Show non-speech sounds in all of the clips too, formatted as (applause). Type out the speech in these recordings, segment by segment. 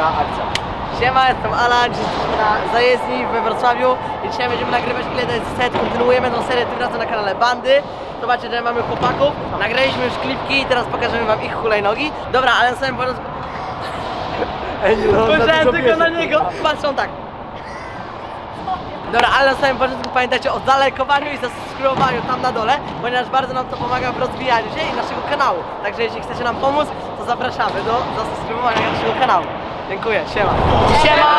Dobra akcja. Siema, jestem Alan, jesteśmy na zajezdni we Wrocławiu i dzisiaj będziemy nagrywać ile to jest set. Kontynuujemy tą serię tym razem na kanale Bandy. Zobaczcie, że mamy chłopaków. Nagraliśmy już klipki i teraz pokażemy wam ich hulajnogi. Dobra, ale na samym początku (laughs) Ej, nie, no, za spojrzałem tylko na niego. Patrzą tak. Dobra, ale na samym początku pamiętajcie o zalajkowaniu i zasubskrybowaniu tam na dole, ponieważ bardzo nam to pomaga w rozwijaniu się i naszego kanału. Także jeśli chcecie nam pomóc, to zapraszamy do zasubskrybowania naszego kanału. Dziękuję, siema. Siema!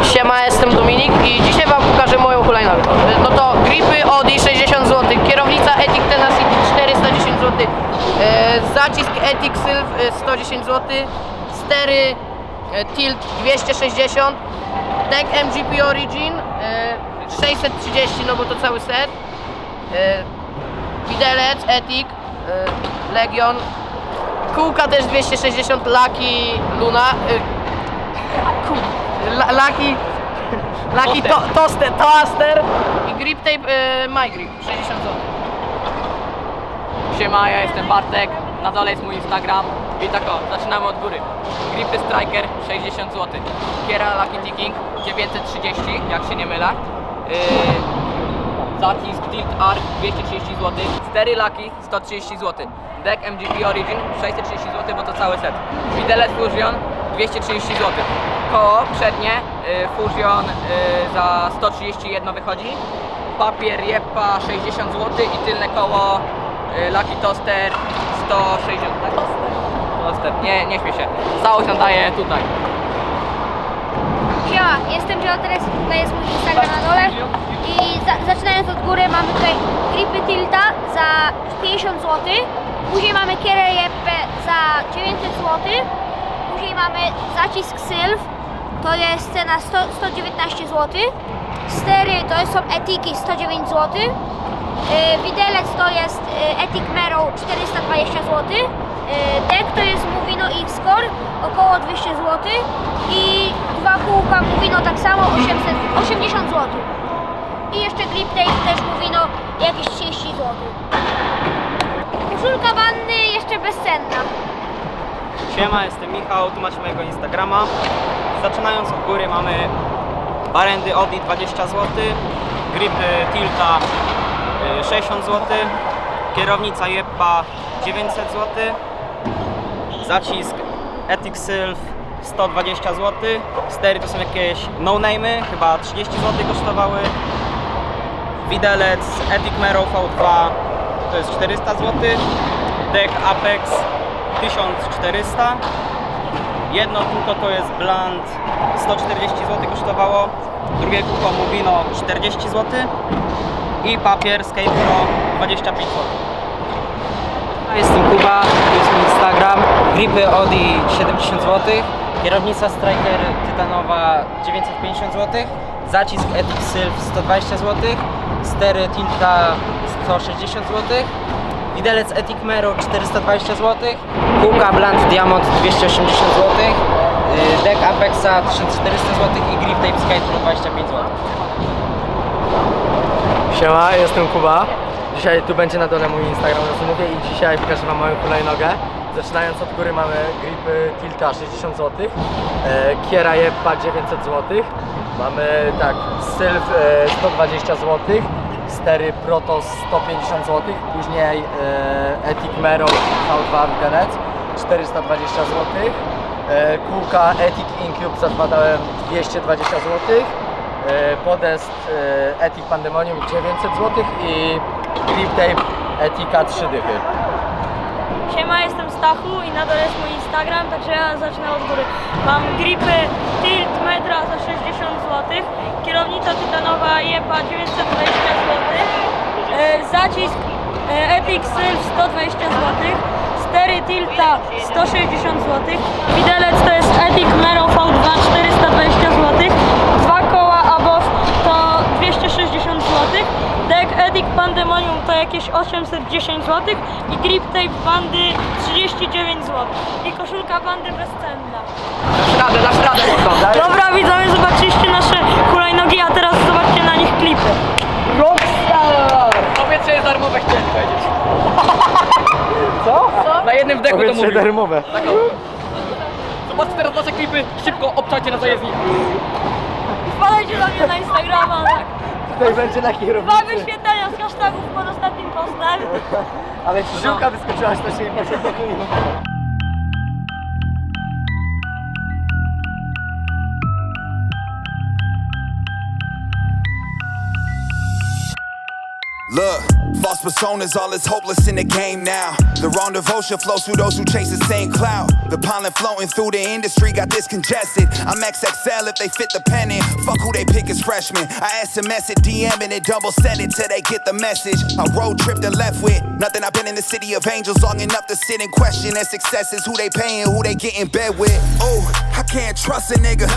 E, Siema, jestem Dominik i dzisiaj wam pokażę moją hulajnogę. E, No to gripy Audi 60 zł, kierownica Ethic Tenacity 410 zł, e, zacisk Ethic Sylph e, 110 zł, stery e, Tilt 260, deck MGP Origin e, 630, no bo to cały set, e, widelec Ethic e, Legion, kółka też 260, Lucky Luna, e, La- Lucky, Lucky to, toaster, toaster i grip tape e, My Grip 60 zł. Siema, ja jestem Bartek, na dole jest mój Instagram i tak o, zaczynamy od góry. Gripy Striker 60 zł, Kiera Lucky Ticking 930, jak się nie mylę. Yy, zacisk Tilt R 230 zł, Stery Lucky 130 zł, Deck MGP Origin 630 zł, bo to cały set. Widelec Fusion 230 zł, koło przednie yy, Fusion yy, za 131 wychodzi, papier Jepa 60 zł i tylne koło y, Lucky Toaster 160 tak? Toaster, nie, nie śmiej się. Całość nadaje tutaj. Siema, jestem tutaj jest mój Instagram na dole i za, zaczynając od góry mamy tutaj gripy Tilta za 50 zł, później mamy Kierę za 900 zł, później mamy zacisk Sylph, to jest cena 100, 119 zł, stery to są Etiki 109 zł, Yy, Widelec to jest yy, Ethic Mero 420 zł. Deck to jest Movino X-Core około 200 zł. I dwa kółka Movino tak samo 800, 80 zł. I jeszcze Grip Tape też Movino jakieś 30 zł. Koszulka bandy jeszcze bezcenna. Siema, jestem Michał, tu macie mojego Instagrama. Zaczynając od góry mamy barendy Audi 20 zł, gripy Tilta y, 60 zł, kierownica Jeppa 900 zł, zacisk Ethic Sylph 120 zł, stery to są jakieś no-name'y, chyba 30 zł kosztowały, widelec Ethic Mero V2 to jest 400 zł, deck Apex 1400 Jedno kółko to jest Bland 140 zł kosztowało. Drugie kółko Movino 40 zł I papier Skate Pro 25 zł Jestem Kuba, to jest mój Instagram. Gripy Audi 70 zł. Kierownica Striker tytanowa 950 zł. Zacisk Ethic Sylph 120 zł. Stery Tilta 160 zł. Widelec Ethic Mero 420 zł. Kółka Blunt Diamond 280 zł. Deck Apexa 1400 zł i Grip Tape Pro 25 zł. Siema, jestem Kuba. Dzisiaj tu będzie na dole mój Instagram, mówię i dzisiaj pokażę wam moją hulajnogę. Zaczynając od góry mamy gripy Tilta 60 zł, e, Kiera Jeppa 900 zł, mamy tak Sylph e, 120 zł, Stery Protos 150 zł, później e, Ethic Mero V2 Widelec 420 zł, e, kółka Ethic Incube zakładałem 220 zł, E, Podest e, Ethic Pandemonium 900 zł i Grip Tape Etika 3 dychy. Siema, jestem Stachu i nadal jest mój Instagram, także ja zacznę od góry. Mam gripy Tilt Metra za 60 zł, kierownica tytanowa Jepa 920 zł, e, zacisk e, Ethic Sylph 120 zł, stery Tilta 160 zł, widelec to jest Ethic Mero V2 420 zł, dwa Pandemonium to jakieś 810 zł i grip tape bandy 39 zł i koszulka bandy bezcenna. Dasz radę, dasz radę. Dobra widzowie, zobaczyliście nasze hulajnogi, a teraz zobaczcie na nich klipy. Rockstar! Powietrze jest darmowe, chciałem powiedzieć. (laughs) Co? Na jednym wdechu to Powietrze mówił. darmowe. Tak o. patrz teraz nasze klipy, szybko obczajcie na zajezdni. Wpadajcie do mnie na Instagrama, tak. Tutaj będzie na Dwa kierownicy. wyświetlenia z hashtagów pod ostatnim postem. (laughs) Ale ci żyłka wyskoczyła, że to się nie poszło. Look, false personas, all is hopeless in the game now. The wrong devotion flows through those who chase the same cloud. The pollen floating through the industry got this congested. I'm XXL if they fit the pen in. Fuck who they pick as freshmen. I SMS it, DM and it double send it till they get the message. I road tripped and left with nothing. I've been in the city of angels long enough to sit and question their successes. Who they paying, who they get in bed with. Oh, I can't trust a nigga.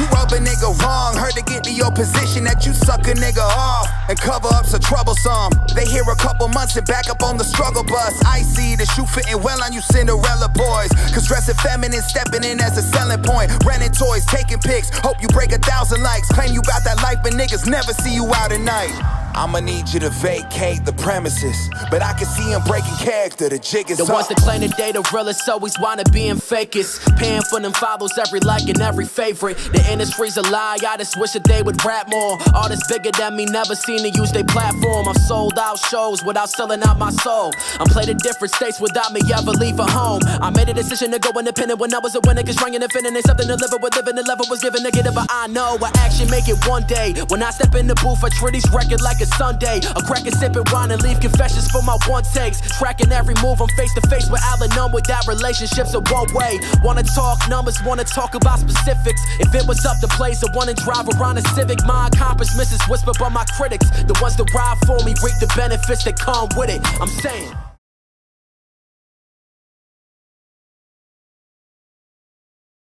You rub a nigga wrong. Heard to get to your position that you suck a nigga off and cover up so troublesome. They hear a couple months and back up on the struggle bus. I see the shoe fitting well on you Cinderella boys. Cause dressing feminine, stepping in as a selling point. Renting toys, taking pics. Hope you break a thousand likes. Claim you got that life, but niggas never see you out at night. I'ma need you to vacate the premises. But I can see him breaking character. The jig is The up. ones that claim that they the realest always wanna be in fakest. Paying for them follows every like and every favorite. The industry's a lie, I just wish that they would rap more. Artists bigger than me, never seen to use their platform. I've sold out shows without selling out my soul. I'm played in different states without me ever leaving home. I made a decision to go independent when I was a winner, cause trying and finna ain't something to live with. Living the level was given negative, but I know I actually make it one day. When I step in the booth, I treat these record like a Sunday. A crack and sipping wine and leave confessions for my one takes. Tracking every move, I'm face to face with Alan Nunn with that relationship's a one way. Wanna talk numbers, wanna talk about specifics. If it was up to place, I wanna drive around a Civic. My accomplishments is whispered by my critics. The ones that ride for me reap the benefits that come with it. I'm saying.